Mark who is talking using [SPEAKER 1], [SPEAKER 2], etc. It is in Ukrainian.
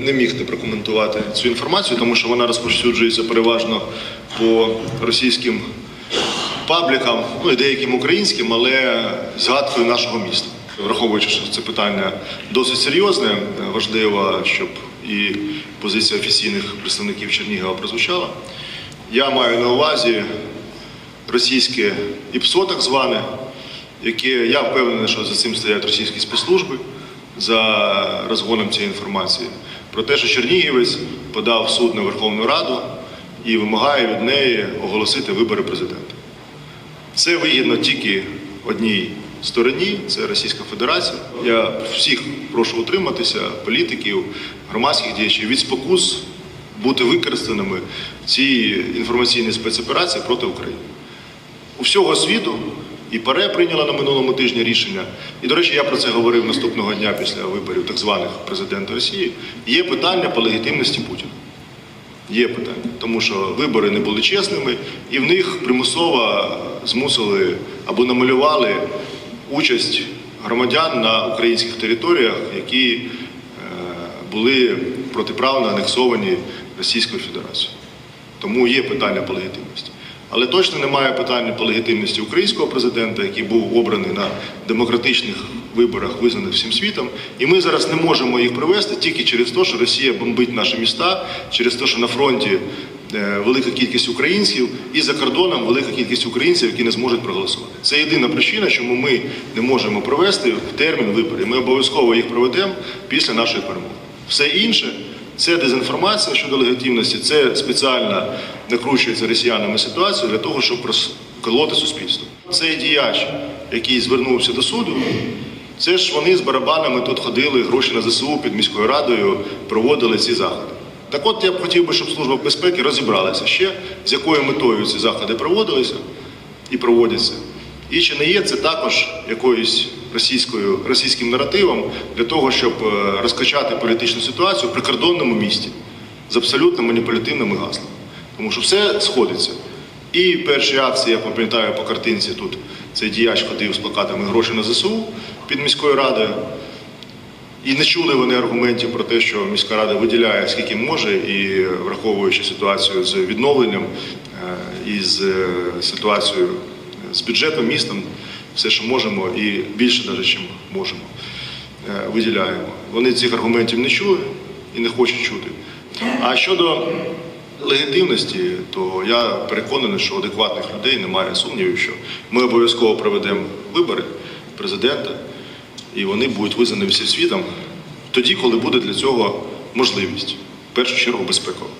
[SPEAKER 1] Не міг не прокоментувати цю інформацію, тому що вона розповсюджується переважно по російським паблікам, ну і деяким українським, але згадкою нашого міста. Враховуючи, що це питання досить серйозне, важливо, щоб і позиція офіційних представників Чернігова прозвучала. Я маю на увазі російське ІПСО, так зване, яке я впевнений, що за цим стоять російські спецслужби за розгоном цієї інформації. Про те, що Чернігівець подав суд на Верховну Раду і вимагає від неї оголосити вибори президента. Це вигідно тільки одній стороні, це Російська Федерація. Я всіх прошу утриматися, політиків, громадських діячів від спокус бути використаними в цій спецоперації проти України. У всього світу і ПАРЕ прийняла на минулому тижні рішення. І, до речі, я про це говорив наступного дня після виборів так званих президента Росії. Є питання по легітимності Путіна. Є питання, тому що вибори не були чесними, і в них примусово змусили або намалювали участь громадян на українських територіях, які е, були протиправно анексовані Російською Федерацією. Тому є питання по легітимності. Але точно немає питання по легітимності українського президента, який був обраний на демократичних виборах, визнаних всім світом. І ми зараз не можемо їх привести тільки через те, що Росія бомбить наші міста, через те, що на фронті е, велика кількість українців, і за кордоном велика кількість українців, які не зможуть проголосувати. Це єдина причина, чому ми не можемо провести в термін виборів. Ми обов'язково їх проведемо після нашої перемоги. Все інше. Це дезінформація щодо легітимності, це накручується росіянами ситуацію для того, щоб розколоти суспільство. Цей діяч, який звернувся до суду, це ж вони з барабанами тут ходили, гроші на ЗСУ під міською радою проводили ці заходи. Так от я б хотів би, щоб Служба безпеки розібралася ще, з якою метою ці заходи проводилися і проводяться. І чи не є це також якоюсь російською, російським наративом для того, щоб е, розкачати політичну ситуацію в прикордонному місті з абсолютно маніпулятивними гаслами. Тому що все сходиться. І перші акції, я пам'ятаю по картинці, тут цей діяч ходив з плакатами гроші на ЗСУ під міською радою. І не чули вони аргументів про те, що міська рада виділяє скільки може, і враховуючи ситуацію з відновленням е, і з е, ситуацією з бюджетом містом, все, що можемо, і більше навіть, чим можемо, е, виділяємо. Вони цих аргументів не чули і не хочуть чути. А щодо легітимності, то я переконаний, що адекватних людей немає сумнівів, що ми обов'язково проведемо вибори президента, і вони будуть визнані всім світом тоді, коли буде для цього можливість, в першу чергу безпекова.